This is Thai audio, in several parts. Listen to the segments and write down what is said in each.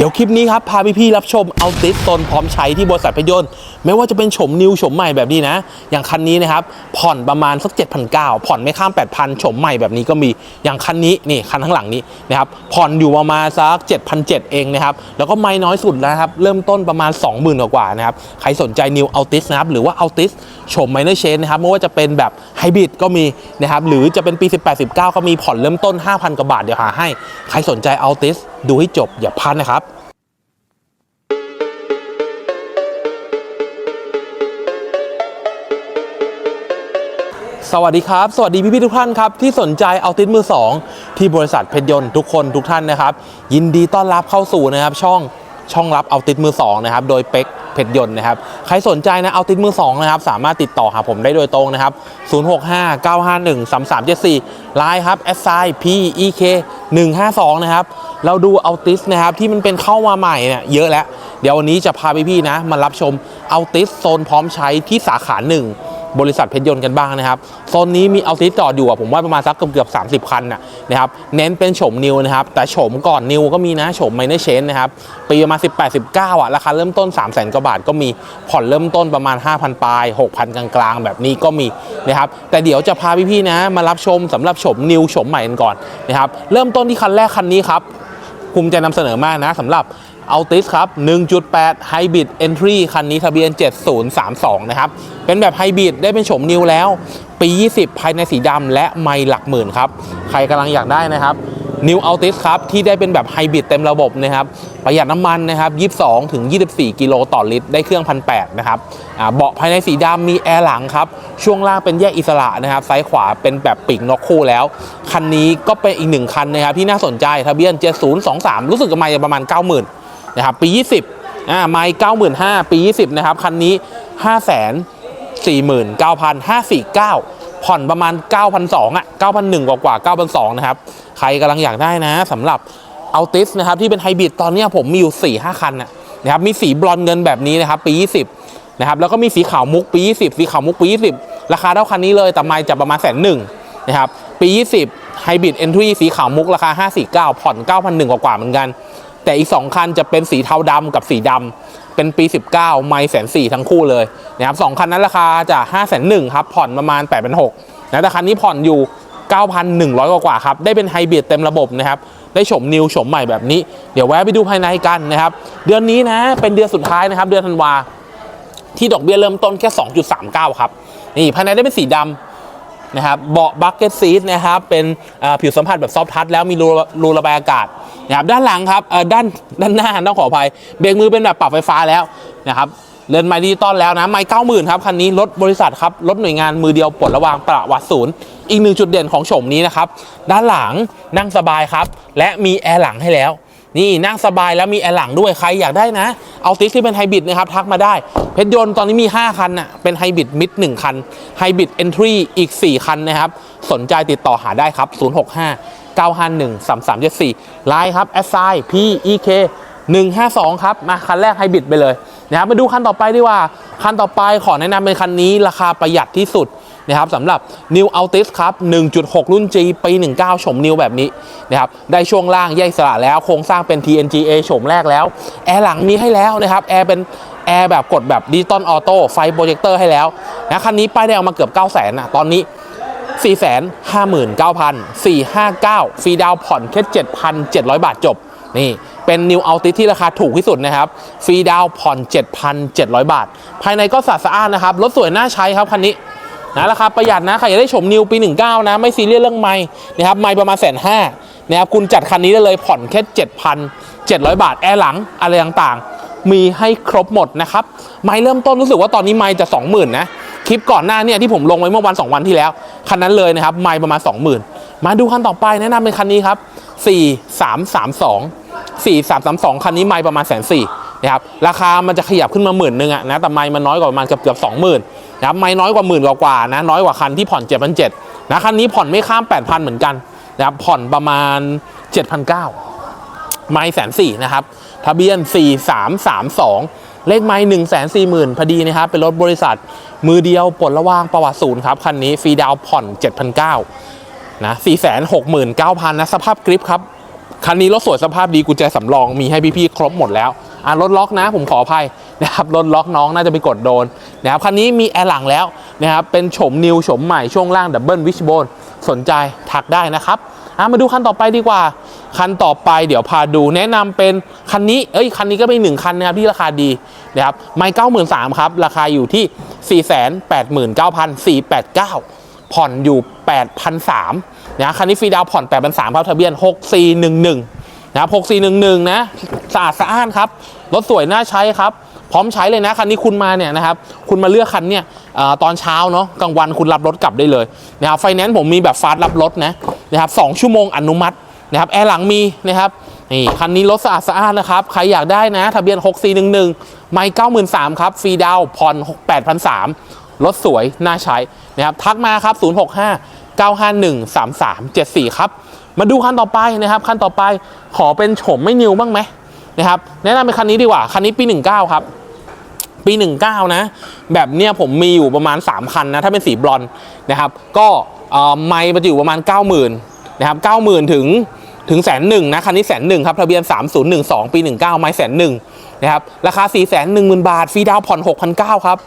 เดี๋ยวคลิปนี้ครับ พาพี่ๆรับชมเอาติสตนพร้อมใช้ที่บริษัทพยนต์ไม่ว่าจะเป็นโฉมนิวโฉมใหม่แบบนี้นะ อย่างคันนี้นะครับ ผ่อนประมาณสัก 7,900 ผ่อนไม่ข้าม 8,000โฉมใหม่แบบนี้ก็มีอย่างคันนี้นี่คันข้างหลังนี้นะครับผ่อนอยู่ประมาณสัก 7,700 เองนะครับ แล้วก็ไม่น้อยสุดนะครับ เริ่มต้นประมาณ 20,000 กว่านะครับ ใครสนใจนิวเอาติสนะครับหรือว่าเอาติส โฉมไมเนอร์เชนนะครับไม่ว่าจะเป็นแบบไฮบริดก็มีนะครับหรือจะเป็นปี 18 19 ก็มีผ่อนเริ่มต้น 5,000 กว่าบาทเดี๋ยวหาให้ ใครสนใจเอาติสดูให้จบอย่าพลาดนะครับสวัสดีครับ สวัสดีพี่พี่ทุกท่านครับ ที่สนใจเอาติสมือ 2 ที่บริษัทเพชรยนต์ทุกคนทุกท่านนะครับ ยินดีต้อนรับเข้าสู่นะครับช่องช่องรับเอาติสมือ2นะครับโดยเป็ก เพชรยนต์นะครับ ใครสนใจนะเอาติดมือ2นะครับ สามารถติดต่อหาผมได้โดยตรงนะครับ 065 951 3374ไลน์ครับ s i p e k 152นะครับ เราดูเอาติสนะครับที่มันเป็นเข้ามาใหม่เนี่ยเยอะแล้ว เดี๋ยววันนี้จะพาพี่ๆนะมารับชมเอาติสโซนพร้อมใช้ที่สาขาหนึ่ง บริษัทเพชรยนต์กันบ้างนะครับโซนนี้มีเอาติสจอดอยู่อะผมว่าประมาณสักเกือบเกือบ30คันนะนะครับเน้นเป็นโฉมนิวนะครับแต่โฉมก่อนนิวก็มีนะโฉมไมเนอร์เชนนะครับปีประมาณ18 19อะราคาเริ่มต้น3 0 0 0 0 0กว่าบาทก็มีผ่อนเริ่มต้นประมาณ5,000ปลาย6,000กลางๆ แบบนี้ก็มีนะครับแต่เดี๋ยวจะพาพี่ๆนะมารับชมสำหรับโฉมนิวโฉมใหม่กันก่อนนะครับเริ่มต้นที่คันแรกคันนี้ครับภูมิใจนำเสนอมากนะสำหรับ a l t i s ครับ 1.8 Hybrid Entry คันนี้ทะเบียน 7032 นะครับ เป็นแบบไฮบริดได้เป็นโฉมนิวแล้ว ปี 20 ภายในสีดำและไม่หลักหมื่นครับ ใครกำลังอยากได้นะครับ New Altis ครับ ที่ได้เป็นแบบไฮบริดเต็มระบบนะครับ ประหยัดน้ำมันนะครับ 22 ถึง 24 กิโลต่อลิตร ได้เครื่อง 1,800 นะครับเบาะภายในสีดำมีแอร์หลังครับ ช่วงล่างเป็นแยกอิสระนะครับ ซ้ายขวาเป็นแบบปีกนกคู่แล้ว คันนี้ก็เป็นอีกหนึ่งคันนะครับ ที่น่าสนใจทะเบียน 7023 รู้สึกกับม่ประมาณ 90,000 นะครับปี 20อ่าไม่95,000ปี 20นะครับคันนี้549,549ผ่อนประมาณ 9,200อะ9,100กว่ากว่า9,200นะครับ ใครกำลังอยากได้นะสำหรับเอาติสนะครับ ที่เป็นไฮบริดตอนนี้ผมมีอยู่ 4-5 คันนะนะครับมีสีบรอนเงินแบบนี้นะครับ ปี 20นะครับแล้วก็มีสีขาวมุกปี 20 สีขาวมุกปี 20 ราคาเท่าคันนี้เลย แต่ไม่จะประมาณแสนหนึ่งนะครับปี 20ไฮบริดเอนทรีสีขาวมุกราคา 549 ผ่อน9,100กว่ากว่าเหมือนกัน แต่อีก 2 คันจะเป็นสีเทาดำกับสีดำเป็นปี 19 ไม่แสนสี่ทั้งคู่เลยนะครับสองคันนั้นราคาจะ5 0 0 0 0ครับ ผ่อนประมาณ8 6 0 0นะแต่คันนี้ผ่อนอยู่ 9,100 กว่ากว่าครับ ได้เป็นไฮบริดเต็มระบบนะครับ ได้ชมนิวชมใหม่แบบนี้ เดี๋ยวแวะไปดูภายในกันนะครับ เดือนนี้นะ เป็นเดือนสุดท้ายนะครับ เดือนธันวา ที่ดอกเบี้ยเริ่มต้นแค่ 2.39 ครับ นี่ภายในได้เป็นสีดำนะครับ เบาะบักเก็ตซีทนะครับ เป็นผิวสัมผัสแบบซอฟทัชแล้วมีรูรูระบายอากาศ นะครับด้านหลังครับด้านด้านหน้าต้องขออภัยเบรกมือเป็นแบบปรับไฟฟ้าแล้วนะครับเรือนไม้ดิจิตอลแล้วนะไม้เก้าหมื่นครับคันนี้รถบริษัทครับรถหน่วยงานมือเดียวปลดระวางประวัติศูนย์อีกหนึ่งจุดเด่นของโฉมนี้นะครับด้านหลังนั่งสบายครับ และมีแอร์หลังให้แล้ว นี่นั่งสบายแล้วมีแอร์หลังด้วยใครอยากได้นะ เอาติสที่เป็นไฮบริดนะครับทักมาได้ เพชรยนต์ตอนนี้มี 5 คันน่ะเป็นไฮบริดมิด1คันไฮบริดเอนทรีอีก 4 คันนะครับ สนใจติดต่อหาได้ครับ 065 951 3374ไลน์ครับ s i p e k 152 ครับ มาคันแรกไฮบริดไปเลยนะครับมาดูคันต่อไปดีกว่า คันต่อไปขอแนะนำเป็นคันนี้ราคาประหยัดที่สุดนะครับสำหรับ New Altis ครับ 1.6 รุ่น G ปี 19 ชมนิวแบบนี้นะครับได้ช่วงล่างแยกสระแล้ว โครงสร้างเป็น TNGA ชมแรกแล้ว แอร์หลังมีให้แล้วนะครับ แอร์เป็นแอร์แบบกดแบบดิจิตอลออโต้ไฟโปรเจคเตอร์ให้แล้วนะคันนี้ป้ายแดงมาเกือบ 9 0 0 0 0นนะตอนนี้ 4 5 9 4 5 9 ฟรีดาวผ่อนแค่ 7,700 บาทจบ นี่เป็น New Altis ที่ราคาถูกที่สุดนะครับ ฟรีดาวผ่อน 7,700 บาท ภายในก็สะอาดนะครับ รถสวยน่าใช้ครับคันนี้นะราคาประหยัดนะใครอยากได้ชมนิวปี 19 นะ ไม่ซีเรียสเรื่องไม่นะครับไม่ประมาณแสนห้านะครับคุณจัดคันนี้ได้เลยผ่อนแค่ 7,700 บาท แอร์หลังอะไรต่างๆ มีให้ครบหมดนะครับไม่เริ่มต้นรู้สึกว่าตอนนี้ไม่จะ 20,000นะ คลิปก่อนหน้าเนี่ยที่ผมลงไว้เมื่อวัน 2 วันที่แล้ว คันนั้นเลยนะครับ ไม่ประมาณ 20,000 มาดูคันต่อไปแนะนำเป็นคันนี้ครับ 4332 4332 คันนี้ไม่ประมาณแสนสี่นะครับราคามันจะขยับขึ้นมาหมื่นหนึ่งอะนะแต่ไม่มันน้อยกว่าประมาณเกือบเกือบสองหมื่นนะครับไม่น้อยกว่าหมื่นกว่าๆนะน้อยกว่าคันที่ผ่อน7,700นเจ็ดนะคันนี้ผ่อนไม่ข้าม8,000เหมือนกันนะครับผ่อนประมาณ7,900ไม่แสนสี่นะครับทะเบียน4332 เลขไม้1 4 0 0 0 0พอดีนะครับ เป็นรถบริษัทมือเดียวปลดระวางประวัติศูนย์ครับ คันนี้ฟรีดาวน์ผ่อน 7,900นะ469,000นะ สภาพกริปครับ คันนี้รถสวยสภาพดีกุญแจสำรองมีให้พี่ๆครบหมดแล้วอ่ารถล็อกนะผมขออภัยนะครับรถล็อกน้องน่าจะไปกดโดนนะครับคันนี้มีแอร์หลังแล้วนะครับเป็นโฉมนิวโฉมใหม่ช่วงล่างดับเบิลวิชโบนสนใจถักได้นะครับ อะมาดูคันต่อไปดีกว่า คันต่อไปเดี๋ยวพาดูแนะนำเป็นคันนี้เอ้ยคันนี้ก็เป็นหนึ่งคันนะครับที่ราคาดีนะครับไม่เก้าหมื่นสามครับราคาอยู่ที่สี่แสนแปดหมื่นเก้าพันสี่แปดเก้าผ่อนอยู่8,300นสามนะคันนี้ฟรีดาวผ่อน8,300ครับทะเบียน6411นะครับ6411นะสะอาดสะอ้านครับรถสวยน่าใช้ครับพร้อมใช้เลยนะคันนี้คุณมาเนี่ยนะครับคุณมาเลือกคันเนี่ยอตอนเช้าเนาะกลางวันคุณรับรถกลับได้เลยนะครับไฟแนนซ์ผมมีแบบฟาสต์รับรถนะ นะครับ2ชั่วโมงอนุมัตินะครับแอร์หลังมีนะครับนี่คันนี้รถสะอาดสะอานนะครับ ใครอยากได้นะ ทะเบียน 6411 ไม่93,000 ครับ ฟรีดาวผ่อน 8,300 รถสวย น่าใช้นะครับ ทักมาครับ 065 951 3374 ครับ มาดูคันต่อไปนะครับ คันต่อไปขอเป็นโฉมไม่นิวบ้างไหมนะครับ แนะนำเป็นคันนี้ดีกว่า คันนี้ปี 19 ครับ ปี 19 นะ แบบเนี้ยผมมีอยู่ประมาณ 3 คันนะ ถ้าเป็นสีบลอนนะครับ ก็ ไม่มันจะอยู่ประมาณ 90,000นะครับ90,000 ถึงถึงแสนหนึ่งนะคันนี้แสนหนึ่งครับทะเบียน 3012 ปี 19 ไม่แสนหนึ่งนะครับราคา 4 1 0 0 0 0 บาทฟรีดาวน์ผ่อน 6,900 ครับ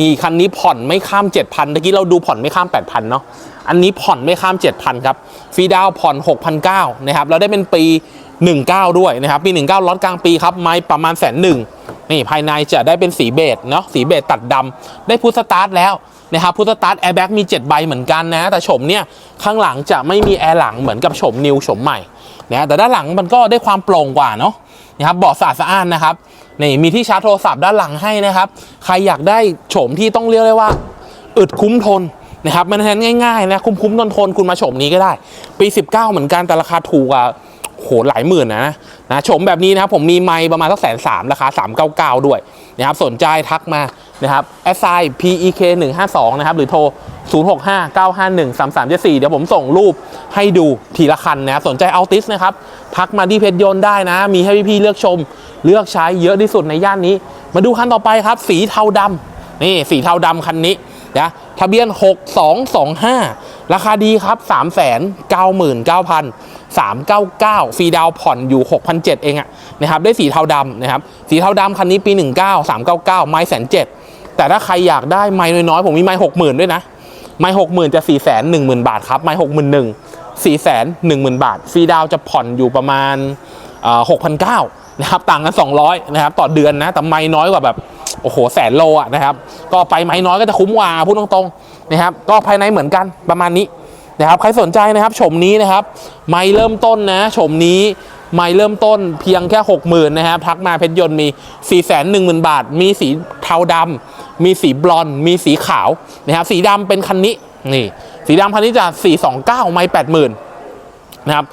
นี่คันนี้ผ่อนไม่ข้าม 7,000เมื่อกี้เราดูผ่อนไม่ข้าม 8,000 เนาะอันนี้ผ่อนไม่ข้าม 7,000 ครับฟรีดาวน์ผ่อน 6,900 นะครับแล้วได้เป็นปี 19 ด้วยนะครับปี 19 ล็อตกลางปีครับไม้ประมาณแสนหนึ่งนี่ภายในจะได้เป็นสีเบจเนาะสีเบจตัดดำได้พุทสตาร์ทแล้ว นะครับพุทสตาร์ทแอร์แบ็กมี 7 ใบเหมือนกันนะ แต่โฉมเนี่ยข้างหลังจะไม่มีแอร์หลังเหมือนกับโฉมนิวโฉมใหม่นะแต่ด้านหลังมันก็ได้ความโปร่งกว่าเนาะนะครับเบาะสะอาดสะอ้านนะครับนี่มีที่ชาร์จโทรศัพท์ด้านหลังให้นะครับ ใครอยากได้โฉมที่ต้องเรียกได้ว่า อึดคุ้มทนนะครับมันแทนง่ายๆนะคุ้มคุ้มทนทนคุณมาโฉมนี้ก็ได้ ปี 19 เหมือนกันแต่ราคาถูกอะโหหลายหมื่นนะนะโฉมแบบนี้นะครับผมมีไมค์ประมาณสักแสนสามราคา399 ด้วย นะครับสนใจทักมานะครับแอสไซ PEK 152นะครับหรือโทร 065 951 3374 เดี๋ยวผมส่งรูปให้ดูทีละคันนะครับสนใจเอาติสนะครับทักมาที่เพจยนต์ได้นะ มีให้พี่ๆเลือกชม เลือกใช้เยอะที่สุดในย่านนี้ มาดูคันต่อไปครับ สีเทาดำนี่สีเทาดำคันนี้นะทะเบียน 6225 ราคาดีครับ 399,000 399 ฟรีดาวผ่อนอยู่ 6,700 เองอะนะครับได้สีเทาดำนะครับสีเทาดำคันนี้ปี 19 399 ไม้แสนเจ็ดแต่ถ้าใครอยากได้ไม้น้อยๆ ผมมีไม้60,000ด้วยนะ ไม้60,000จะ4 1 0 0 0 0บาทครับ ไม้61,000 4 1 0 0 0 0บาท ฟรีดาวจะผ่อนอยู่ประมาณหกพันเก้านะครับ ต่างกัน200นะครับต่อเดือนนะ แต่ไม้น้อยกว่าแบบ โอ้โห แสนโลอะนะครับ ก็ไปไม้น้อยก็จะคุ้มกว่าพูดตรงๆนะครับ ก็ภายในเหมือนกันประมาณนี้ นะครับใครสนใจนะครับชมนี้นะครับไม้เริ่มต้นนะชมนี้ไม้เริ่มต้นเพียงแค่ 60,000นะครับทักมาเพชรยนต์มี 4 1 0 0 0 0 บาท มีสีเทาดำมีสีบลอนด์มีสีขาวนะครับสีดำเป็นคันนี้นี่สีดำคันนี้จะ 429 ไม้80,000นะครับ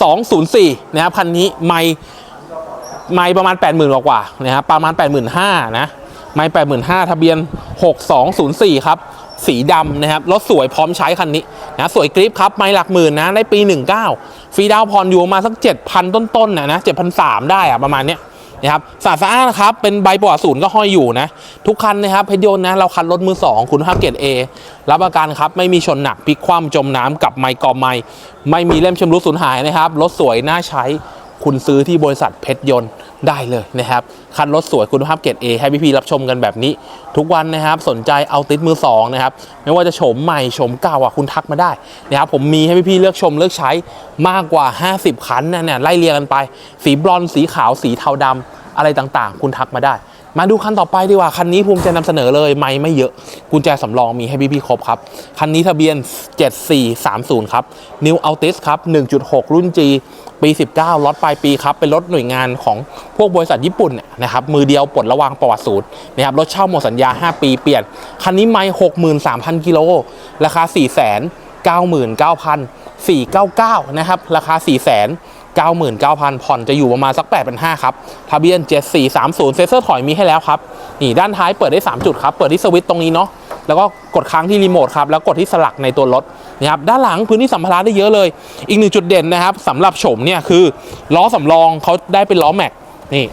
6204นะครับคันนี้ไม้ไม้ประมาณ 80,000 กว่ากว่านะครับประมาณ 85,000นะไม้85,000ทะเบียน 6204 ครับ สีดำนะครับรถสวยพร้อมใช้คันนี้นะสวยกริปครับไม้หลักหมื่นนะได้ปี 19ฟรีดาวน์ผ่อยู่มาสัก 7,000 ต้นๆนะนะ7,300ได้อะประมาณเนี้ยนะครับสะอาดสะอ้านะครับ เป็นใบประวัติศูนย์ก็ห้อยอยู่นะ ทุกคันนะครับเพชรยนต์นะเราคันรถมือ 2 คุณภาพเกรด A รับประกันครับ ไม่มีชนหนักพลิกคว่ำจมน้ำกับไมค์กอไมค์ไม่มีเล่มชำรุดสูญหายนะครับ รถสวยน่าใช้คุณซื้อที่บริษัทเพชรยนต์ ได้เลยนะครับ คันรถสวยคุณภาพเกรด A ให้พี่ๆรับชมกันแบบนี้ ทุกวันนะครับ สนใจเอาติดมือสองนะครับ ไม่ว่าจะโฉมใหม่โฉมเก่าอะคุณทักมาได้นะครับผมมีให้พี่ๆเลือกชมเลือกใช้มากกว่า 50 คันนะเนี่ยไล่เรียงกันไป สีบรอนสีขาวสีเทาดำอะไรต่างๆ คุณทักมาได้ มาดูคันต่อไปดีกว่า คันนี้ภูมิใจนำเสนอเลยไม่ไม่เยอะ กุญแจสำรองมีให้พี่ๆครบครับ คันนี้ทะเบียน 7430 ครับ New Altis ครับ 1.6 รุ่น G ปี 19ล็อตปลายปีครับเป็นรถหน่วยงานของพวกบริษัทญี่ปุ่นนะครับมือเดียวปลดระวางประวัติศูนย์นะครับรถเช่าหมดสัญญา 5 ปีเปลี่ยน คันนี้ไม่63,000 กิโล ราคา 4 9 9 0 0 4 9 9 นะครับ ราคา 4 99,000 ผ่อนจะอยู่ประมาณสัก 8,500 ครับ ทะเบียน 7430 เซนเซอร์ถอยมีให้แล้วครับ นี่ด้านท้ายเปิดได้ 3 จุดครับ เปิดที่สวิตช์ตรงนี้เนาะ แล้วก็กดค้างที่รีโมทครับ แล้วกดที่สลักในตัวรถ นะครับด้านหลังพื้นที่สัมภาระได้เยอะเลย อีกหนึ่งจุดเด่นนะครับสำหรับโฉมเนี่ยคือล้อสำรองเขาได้เป็นล้อแม็กนี่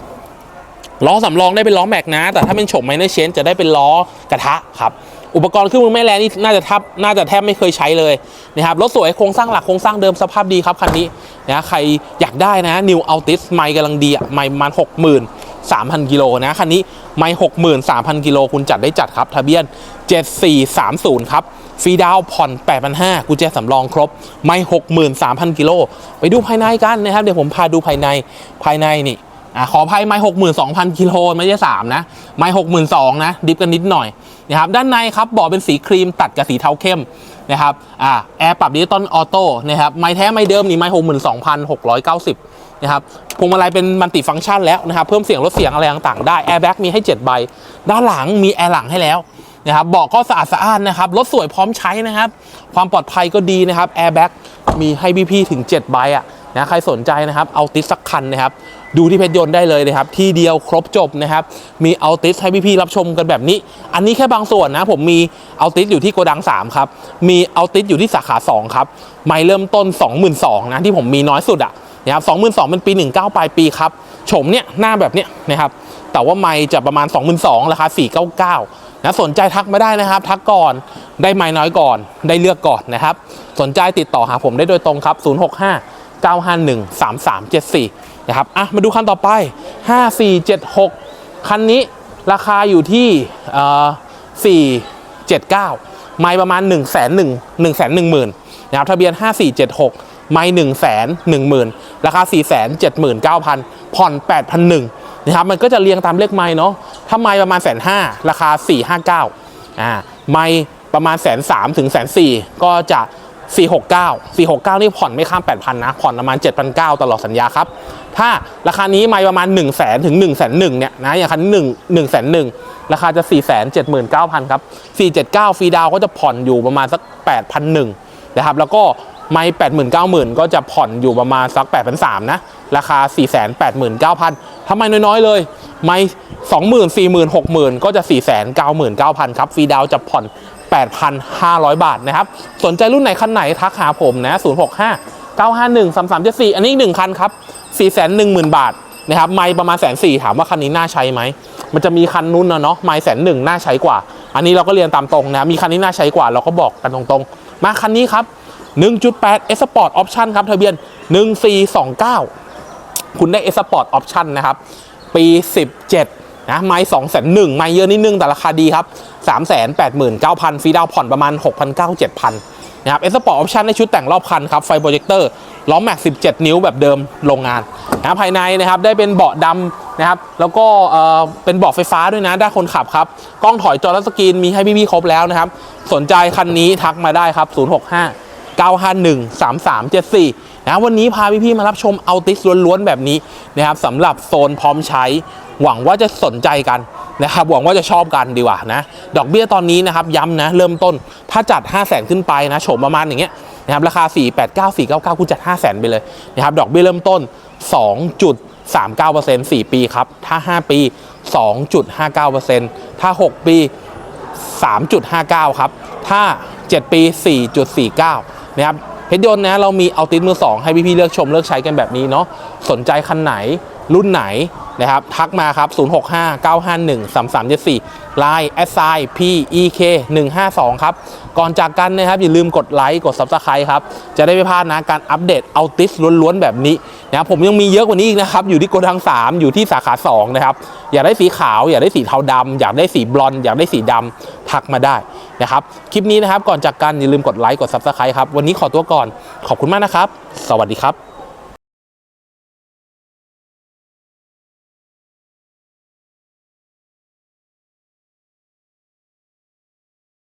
ล้อสำรองได้เป็นล้อแม็กนะ แต่ถ้าเป็นโฉมไมเนอร์เชนจะได้เป็นล้อกระทะครับอุปกรณ์เครื่องมือแม่แรงนี่น่าจะทับน่าจะแทบไม่เคยใช้เลยนะครับรถสวยโครงสร้างหลักโครงสร้างเดิมสภาพดีครับคันนี้นะใครอยากได้นะ New Altis ไม่กำลังดีอะไม่ประมาณหกหมื่นสามพันกิโลนะคันนี้ไม่หกหมื่นสามพันกิโลคุณจัดได้จัดครับทะเบียน7430ครับ ฟรีดาวผ่อน 8,500กุญแจสำรองครบ ไม่ 63,000 กิโล ไปดูภายในกันนะครับ เดี๋ยวผมพาดูภายใน ภายในนี่อะขอภัยไม่ 62,000 กิโลไม่ใช่3นะ ไม่ 62,000 นะ ดิฟกันนิดหน่อยนะครับ ด้านในครับเบาะเป็นสีครีมตัดกับสีเทาเข้มนะครับ อ่าแอร์ปรับดิจิตอลออโต้นะครับ ไม่แท้ไม่เดิมนี่ไม่62,690นะครับพวงมาลัยเป็นมัลติฟังก์ชันแล้วนะครับ เพิ่มเสียงลดเสียงอะไรต่างๆได้แอร์แบ็กมีให้ 7 ใบ ด้านหลังมีแอร์หลังให้แล้ว นะครับเบาะก็สะอาดสะอ้านนะครับรถสวยพร้อมใช้นะครับ ความปลอดภัยก็ดีนะครับแอร์แบ็กมีให้พี่ๆถึง 7 ใบอะนะใครสนใจนะครับเอาติสสักคันนะครับดูที่เพชรยนต์ได้เลยนะครับ ที่เดียวครบจบนะครับ มีเอาติสให้พี่ๆรับชมกันแบบนี้ อันนี้แค่บางส่วนนะ ผมมีเอาติสอยู่ที่โกดัง 3 ครับ มีเอาติสอยู่ที่สาขา 2 ครับ ไม่เริ่มต้น 22,000นะที่ผมมีน้อยสุดอะนะครับ22,000เป็นปี 19 ปลายปีครับโฉมเนี่ยหน้าแบบเนี้ยนะครับ แต่ว่าไม่จะประมาณ 22,000ราคา499 นะสนใจทักมาได้นะครับ ทักก่อนได้ไม้น้อยก่อน ได้เลือกก่อนนะครับ สนใจติดต่อหาผมได้โดยตรงครับ 065 951 3374 นะครับ อะ มาดูคันต่อไป 5476 คันนี้ราคาอยู่ที่ 479 ไม่ประมาณ 1 1 0 0 0 0 1 1 1 0 0 0นะครับ ทะเบียน 5476 ไม่1 1 0 0 0 0 ราคา 479,000 ผ่อน 8,001นะครับ มันก็จะเรียงตามเลขไม้เนาะ ถ้าไม้ประมาณแสนห้าราคา 459อ่าไม้ประมาณแสนสามถึงแสนสี่ก็จะ 469 469 นี่ผ่อนไม่ข้าม 8,000 นะ ผ่อนประมาณ 7,900 ตลอดสัญญาครับ ถ้าราคานี้ไม่ประมาณ 1 0 0 0 0แถึง1 0 0 0 0เนี่ยนะอย่างคัน1 1 0 0 0 0ราคาจะ 479,000 ครับ 479 ฟรีดาวก็จะผ่อนอยู่ประมาณสัก8,001นะครับ แล้วก็ไม่80,000 90,000 ก็จะผ่อนอยู่ประมาณสัก 8,300นะ ราคา 489,000ทำไมน้อย ๆ เลย ไม่20,000 40,000 60,000ก็จะ499,000ครับฟรีดาวจะผ่อน 8,500 บาทนะครับ สนใจรุ่นไหนคันไหนทักหาผมนะ 065 951 3374 อันนี้อีกหนึ่งคันครับ 410,000 บาทนะครับ ไม่ประมาณแสนสี่ถามว่าคันนี้น่าใช้ไหม มันจะมีคันนู้นนะเนาะไม่แสนหนึ่งน่าใช้กว่า อันนี้เราก็เรียนตามตรงนะ มีคันนี้น่าใช้กว่าเราก็บอกกันตรงๆ มาคันนี้ครับ 1.8 S Sport Option ครับทะเบียน 1429 คุณได้ S Sport Option นะครับ ปี 17นะไม้2 0 0 0 0ไม้เยอะนิดนึงแต่ราคาดีครับ389,000ฟรีดาวน์ผ่อนประมาณ6,900 7,000นะครับเอสปอร์ตออปชั่นในชุดแต่งรอบคันครับ ไฟโปรเจคเตอร์ล้อแม็ก 17 นิ้วแบบเดิมโรงงานนะภายในนะครับได้เป็นเบาะดำนะครับ แล้วก็เออเป็นเบาะไฟฟ้าด้วยนะ ได้คนขับครับ กล้องถอยจอและสกรีนมีให้พี่ๆครบแล้วนะครับ สนใจคันนี้ทักมาได้ครับ 065 951 3374นะวันนี้พาพี่ๆมารับชมเอาติสล้วนๆแบบนี้นะครับสำหรับโซนพร้อมใช้ หวังว่าจะสนใจกันนะครับหวังว่าจะชอบกันดีกว่านะ ดอกเบี้ยตอนนี้นะครับย้ำนะ เริ่มต้นถ้าจัด 5 0 0แสนขึ้นไปนะโฉมประมาณอย่างเงี้ยนะครับราคา 489 499 คุณจัด 5 0 0แสนไปเลยนะครับดอกเบี้ยเริ่มต้น 2.39% 4 ปีครับ ถ้า 5 ปี 2.59%ถ้า 6 ปี 3.59 ครับ ถ้า 7 ปี 4.49 นะครับเพชรยนต์นะเรามีเอาติสมือ2ให้พี่ๆเลือกชมเลือกใช้กันแบบนี้เนาะสนใจคันไหนรุ่นไหนนะครับทักมาครับ 065 951 3374 Line s i p e k 152ครับ ก่อนจากกันนะครับ อย่าลืมกดไลค์กด Subscribe ครับ จะได้ไม่พลาดนะการอัปเดตเอาติสล้วนๆ แบบนี้นะครับผมยังมีเยอะกว่านี้อีกนะครับ อยู่ที่โกดัง 3 อยู่ที่สาขา 2 นะครับ อยากได้สีขาว อยากได้สีเทาดำอยากได้สีบลอนด์อยากได้สีดำทักมาได้ นะครับคลิปนี้นะครับก่อนจากกันอย่าลืมกดไลค์กด Subscribe ครับวันนี้ขอตัวก่อนขอบคุณมากนะครับ สวัสดีครับ